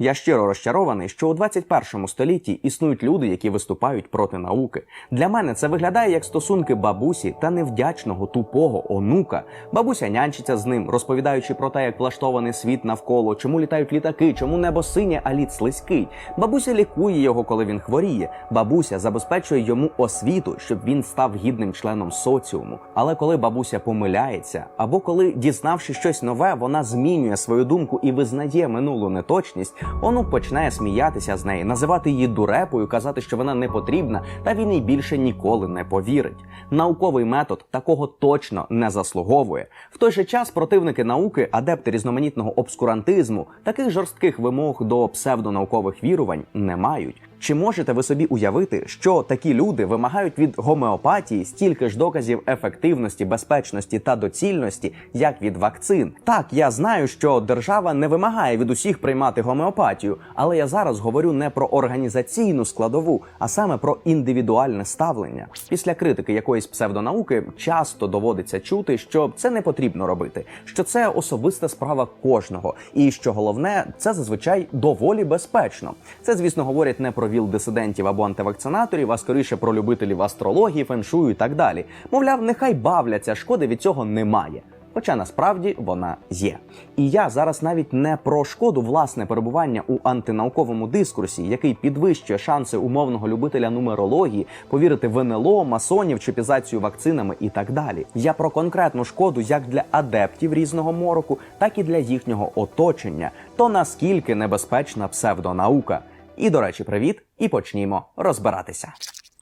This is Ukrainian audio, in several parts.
Я щиро розчарований, що у 21 столітті існують люди, які виступають проти науки. Для мене це виглядає як стосунки бабусі та невдячного тупого онука. Бабуся нянчиться з ним, розповідаючи про те, як влаштований світ навколо, чому літають літаки, чому небо синє, а лід слизький. Бабуся лікує його, коли він хворіє. Бабуся забезпечує йому освіту, щоб він став гідним членом соціуму. Але коли бабуся помиляється, або коли, дізнавши щось нове, вона змінює свою думку і визнає минулу неточність, онук починає сміятися з неї, називати її дурепою, казати, що вона не потрібна, та він їй більше ніколи не повірить. Науковий метод такого точно не заслуговує. В той же час противники науки, адепти різноманітного обскурантизму, таких жорстких вимог до псевдонаукових вірувань не мають. Чи можете ви собі уявити, що такі люди вимагають від гомеопатії стільки ж доказів ефективності, безпечності та доцільності, як від вакцин? Так, я знаю, що держава не вимагає від усіх приймати гомеопатію, але я зараз говорю не про організаційну складову, а саме про індивідуальне ставлення. Після критики якоїсь псевдонауки часто доводиться чути, що це не потрібно робити, що це особиста справа кожного, і що головне, це зазвичай доволі безпечно. Це, звісно, говорять не про віл дисидентів або антивакцинаторів, а скоріше про любителів астрології, феншую і так далі. Мовляв, нехай бавляться, шкоди від цього немає. Хоча насправді вона є. І я зараз навіть не про шкоду власне перебування у антинауковому дискурсі, який підвищує шанси умовного любителя нумерології повірити в НЛО, масонів, чіпізацію вакцинами і так далі. Я про конкретну шкоду як для адептів різного мороку, так і для їхнього оточення. То наскільки небезпечна псевдонаука. І, до речі, привіт, і почнімо розбиратися.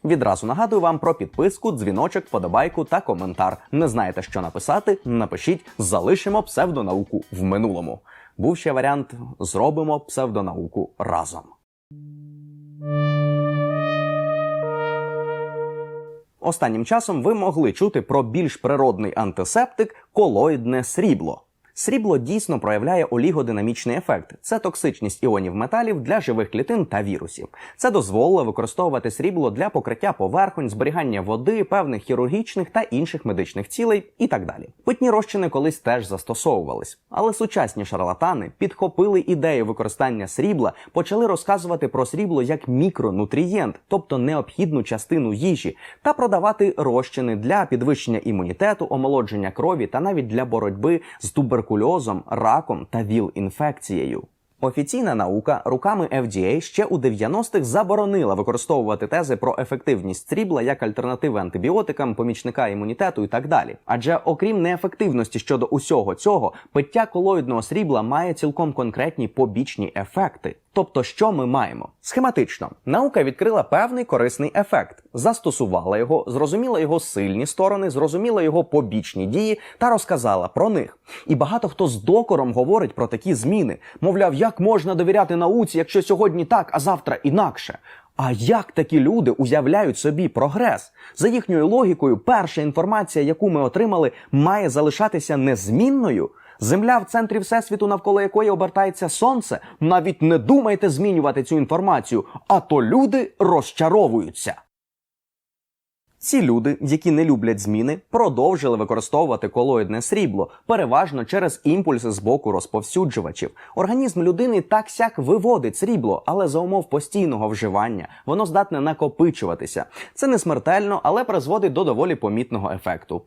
Відразу нагадую вам про підписку, дзвіночок, вподобайку та коментар. Не знаєте, що написати? Напишіть залишимо псевдонауку в минулому. Був ще варіант зробимо псевдонауку разом. Останнім часом ви могли чути про більш природний антисептик колоїдне срібло. Срібло дійсно проявляє олігодинамічний ефект. Це токсичність іонів металів для живих клітин та вірусів. Це дозволило використовувати срібло для покриття поверхонь, зберігання води, певних хірургічних та інших медичних цілей і так далі. Питні розчини колись теж застосовувались, але сучасні шарлатани підхопили ідею використання срібла, почали розказувати про срібло як мікронутрієнт, тобто необхідну частину їжі, та продавати розчини для підвищення імунітету, омолодження крові та навіть для боротьби з туберкульозом туберкульозом, раком та ВІЛ-інфекцією. Офіційна наука руками FDA ще у 90-х заборонила використовувати тези про ефективність срібла як альтернативи антибіотикам, помічника імунітету і так далі. Адже окрім неефективності щодо усього цього, пиття колоїдного срібла має цілком конкретні побічні ефекти. Тобто, що ми маємо? Схематично, наука відкрила певний корисний ефект, застосувала його, зрозуміла його сильні сторони, зрозуміла його побічні дії та розказала про них. І багато хто з докором говорить про такі зміни. Мовляв, як можна довіряти науці, якщо сьогодні так, а завтра інакше. А як такі люди уявляють собі прогрес? За їхньою логікою, перша інформація, яку ми отримали, має залишатися незмінною. Земля в центрі всесвіту, навколо якої обертається сонце. Навіть не думайте змінювати цю інформацію, а то люди розчаровуються. Ці люди, які не люблять зміни, продовжили використовувати колоїдне срібло, переважно через імпульси з боку розповсюджувачів. Організм людини так сяк виводить срібло, але за умов постійного вживання воно здатне накопичуватися. Це не смертельно, але призводить до доволі помітного ефекту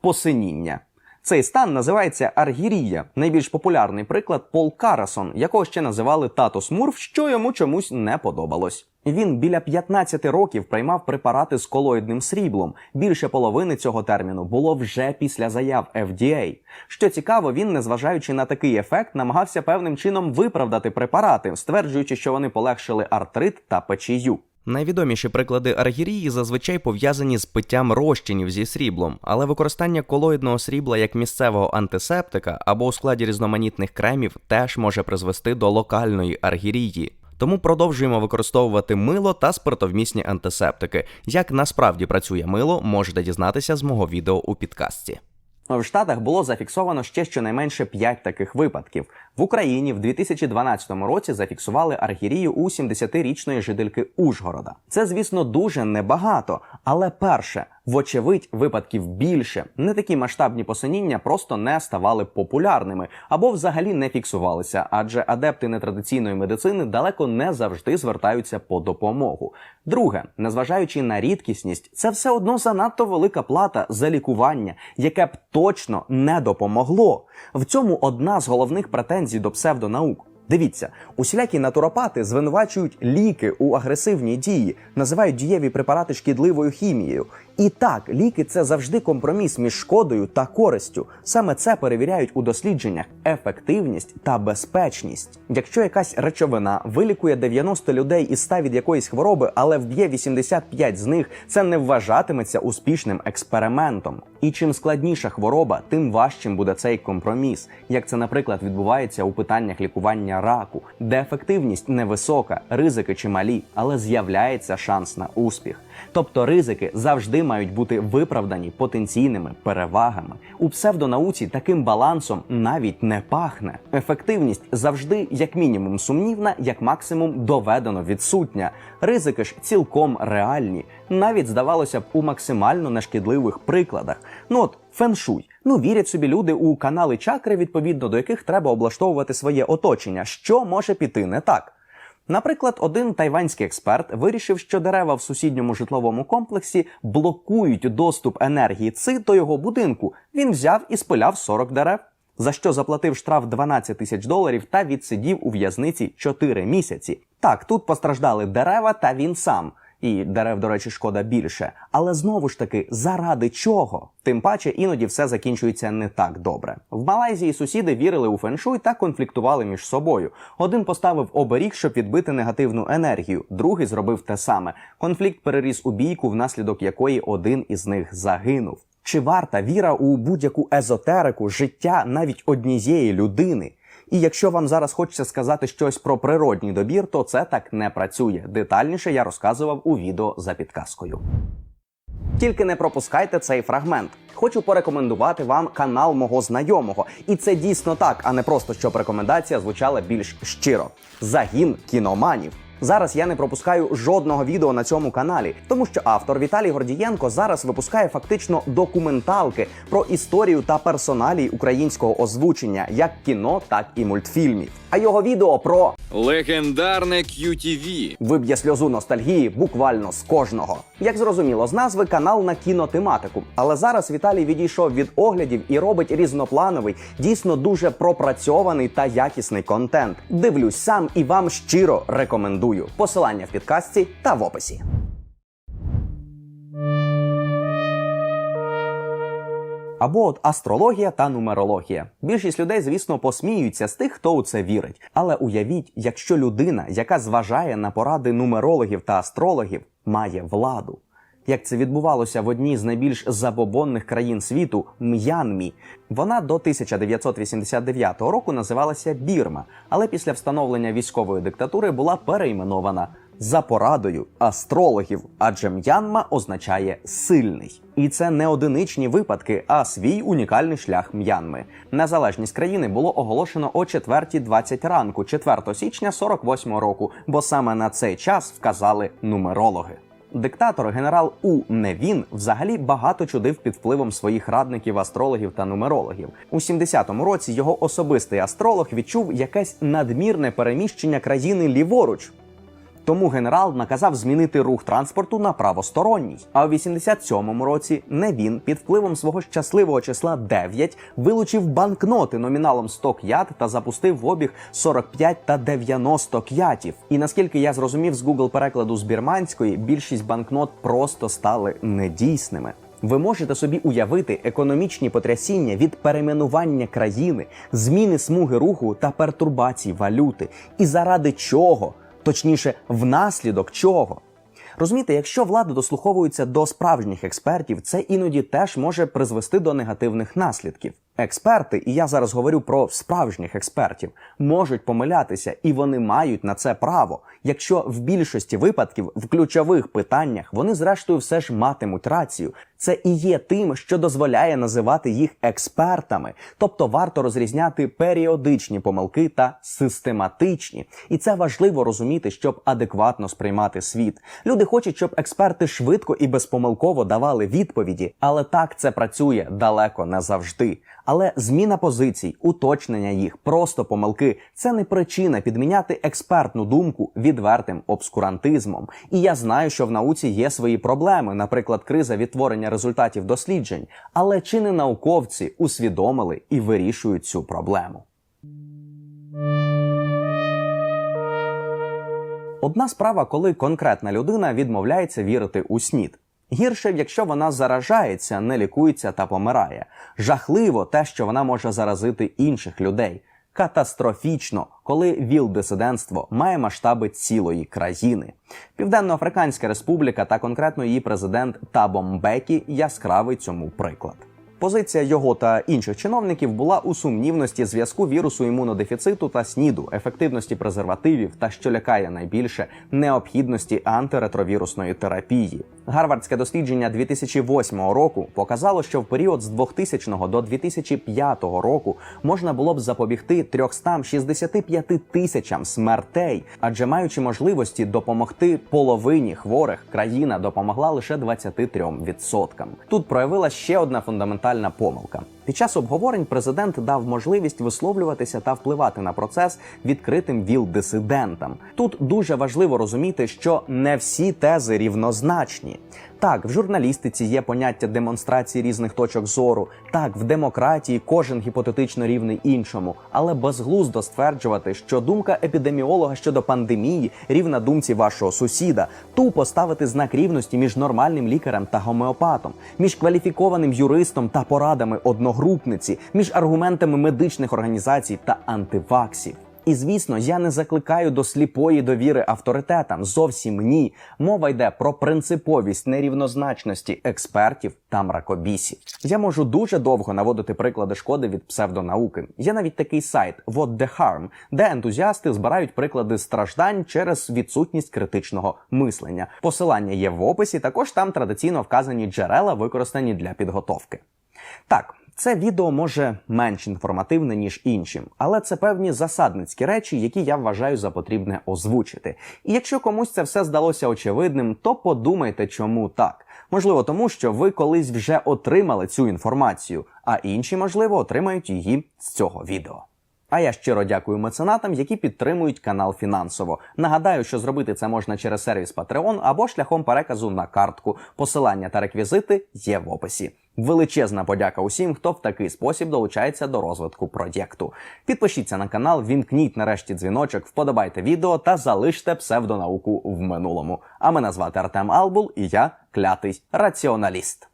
посиніння. Цей стан називається аргірія. Найбільш популярний приклад Пол Карасон, якого ще називали тато Смурф, що йому чомусь не подобалось. Він біля 15 років приймав препарати з колоїдним сріблом. Більше половини цього терміну було вже після заяв FDA. Що цікаво, він, незважаючи на такий ефект, намагався певним чином виправдати препарати, стверджуючи, що вони полегшили артрит та печію. Найвідоміші приклади аргірії зазвичай пов'язані з питтям розчинів зі сріблом, але використання колоїдного срібла як місцевого антисептика або у складі різноманітних кремів теж може призвести до локальної аргірії. Тому продовжуємо використовувати мило та спиртовмісні антисептики. Як насправді працює мило, можете дізнатися з мого відео у підкасті. В Штатах було зафіксовано ще щонайменше 5 таких випадків. В Україні в 2012 році зафіксували архірію у 70-річної жительки Ужгорода. Це, звісно, дуже небагато. Але перше, Вочевидь, випадків більше. Не такі масштабні посиніння просто не ставали популярними або взагалі не фіксувалися, адже адепти нетрадиційної медицини далеко не завжди звертаються по допомогу. Друге, незважаючи на рідкісність, це все одно занадто велика плата за лікування, яке б точно не допомогло. В цьому одна з головних претензій до псевдонаук. Дивіться, усілякі натуропати звинувачують ліки у агресивній дії, називають дієві препарати шкідливою хімією. І так, ліки це завжди компроміс між шкодою та користю. Саме це перевіряють у дослідженнях ефективність та безпечність. Якщо якась речовина вилікує 90 людей із 100 від якоїсь хвороби, але вб'є 85 з них, це не вважатиметься успішним експериментом. І чим складніша хвороба, тим важчим буде цей компроміс, як це, наприклад, відбувається у питаннях лікування раку, де ефективність невисока, ризики чималі, але з'являється шанс на успіх. Тобто ризики завжди мають бути виправдані потенційними перевагами. У псевдонауці таким балансом навіть не пахне. Ефективність завжди, як мінімум, сумнівна, як максимум доведено відсутня. Ризики ж цілком реальні, навіть здавалося б у максимально нешкідливих прикладах. Ну от феншуй. Ну вірять собі люди у канали чакри, відповідно до яких треба облаштовувати своє оточення. Що може піти не так? Наприклад, один тайванський експерт вирішив, що дерева в сусідньому житловому комплексі блокують доступ енергії ци до його будинку. Він взяв і спиляв 40 дерев, за що заплатив штраф 12 тисяч доларів та відсидів у в'язниці 4 місяці. Так, тут постраждали дерева та він сам. І дерев, до речі, шкода більше. Але знову ж таки, заради чого? Тим паче іноді все закінчується не так добре. В Малайзії сусіди вірили у феншуй та конфліктували між собою. Один поставив оберіг, щоб відбити негативну енергію, другий зробив те саме. Конфлікт переріс у бійку, внаслідок якої один із них загинув. Чи варта віра у будь-яку езотерику життя навіть однієї людини? І якщо вам зараз хочеться сказати щось про природній добір, то це так не працює. Детальніше я розказував у відео за підказкою. Тільки не пропускайте цей фрагмент. Хочу порекомендувати вам канал мого знайомого. І це дійсно так, а не просто щоб рекомендація звучала більш щиро. Загін кіноманів. Зараз я не пропускаю жодного відео на цьому каналі, тому що автор Віталій Гордієнко зараз випускає фактично документалки про історію та персоналій українського озвучення, як кіно, так і мультфільмів. А його відео про Легендарне QTV. виб'є сльозу ностальгії буквально з кожного. Як зрозуміло, з назви канал на кінотематику. Але зараз Віталій відійшов від оглядів і робить різноплановий, дійсно дуже пропрацьований та якісний контент. Дивлюсь сам і вам щиро рекомендую. Посилання в підкастці та в описі. Або от астрологія та нумерологія. Більшість людей, звісно, посміються з тих, хто у це вірить. Але уявіть, якщо людина, яка зважає на поради нумерологів та астрологів, має владу. Як це відбувалося в одній з найбільш забобонних країн світу М'янмі. Вона до 1989 року називалася Бірма, але після встановлення військової диктатури була перейменована за порадою астрологів, адже М'янма означає сильний. І це не одиничні випадки, а свій унікальний шлях М'янми. Незалежність країни було оголошено о 4.20 ранку, 4 січня 48 року, бо саме на цей час вказали нумерологи. Диктатор генерал У Невін взагалі багато чудив під впливом своїх радників, астрологів та нумерологів. У 70-му році його особистий астролог відчув якесь надмірне переміщення країни ліворуч. Тому генерал наказав змінити рух транспорту на правосторонній. А у 87-му році Невін під впливом свого щасливого числа 9 вилучив банкноти номіналом 100 к'ят та запустив в обіг 45 та 90 к'ятів. І наскільки я зрозумів з Google перекладу з бірманської, більшість банкнот просто стали недійсними. Ви можете собі уявити економічні потрясіння від перейменування країни, зміни смуги руху та пертурбацій валюти. І заради чого? Точніше, внаслідок чого. Розумієте, якщо влада дослуховується до справжніх експертів, це іноді теж може призвести до негативних наслідків. Експерти, і я зараз говорю про справжніх експертів, можуть помилятися, і вони мають на це право, якщо в більшості випадків в ключових питаннях вони зрештою все ж матимуть рацію. Це і є тим, що дозволяє називати їх експертами. Тобто варто розрізняти періодичні помилки та систематичні. І це важливо розуміти, щоб адекватно сприймати світ. Люди хочуть, щоб експерти швидко і безпомилково давали відповіді, але так це працює далеко не завжди. Але зміна позицій, уточнення їх, просто помилки це не причина підміняти експертну думку відвертим обскурантизмом. І я знаю, що в науці є свої проблеми, наприклад, криза відтворення результатів досліджень. Але чи не науковці усвідомили і вирішують цю проблему? Одна справа, коли конкретна людина відмовляється вірити у снід. Гірше, якщо вона заражається, не лікується та помирає. Жахливо те, що вона може заразити інших людей. Катастрофічно, коли ВІЛ-дисидентство має масштаби цілої країни. Південноафриканська республіка та конкретно її президент Табом Бекі яскравий цьому приклад. Позиція його та інших чиновників була у сумнівності зв'язку вірусу імунодефіциту та СНІДу, ефективності презервативів та що лякає найбільше необхідності антиретровірусної терапії. Гарвардське дослідження 2008 року показало, що в період з 2000 до 2005 року можна було б запобігти 365 тисячам смертей, адже маючи можливості допомогти половині хворих, країна допомогла лише 23%. Тут проявила ще одна фундаментальна помилка. Під час обговорень президент дав можливість висловлюватися та впливати на процес відкритим ВІЛ-дисидентам. Тут дуже важливо розуміти, що не всі тези рівнозначні. Так, в журналістиці є поняття демонстрації різних точок зору. Так, в демократії кожен гіпотетично рівний іншому, але безглуздо стверджувати, що думка епідеміолога щодо пандемії рівна думці вашого сусіда, тупо ставити знак рівності між нормальним лікарем та гомеопатом, між кваліфікованим юристом та порадами одногрупниці, між аргументами медичних організацій та антиваксів. І звісно, я не закликаю до сліпої довіри авторитетам. Зовсім ні. Мова йде про принциповість нерівнозначності експертів та мракобісів. Я можу дуже довго наводити приклади шкоди від псевдонауки. Є навіть такий сайт What the Harm, де ентузіасти збирають приклади страждань через відсутність критичного мислення. Посилання є в описі. Також там традиційно вказані джерела, використані для підготовки. Так, це відео може менш інформативне, ніж інші, але це певні засадницькі речі, які я вважаю за потрібне озвучити. І якщо комусь це все здалося очевидним, то подумайте, чому так. Можливо, тому що ви колись вже отримали цю інформацію, а інші, можливо, отримають її з цього відео. А я щиро дякую меценатам, які підтримують канал фінансово. Нагадаю, що зробити це можна через сервіс Patreon або шляхом переказу на картку. Посилання та реквізити є в описі. Величезна подяка усім, хто в такий спосіб долучається до розвитку проєкту. Підпишіться на канал, вімкніть нарешті дзвіночок, вподобайте відео та залиште псевдонауку в минулому. А мене звати Артем Албул, і я клятий раціоналіст.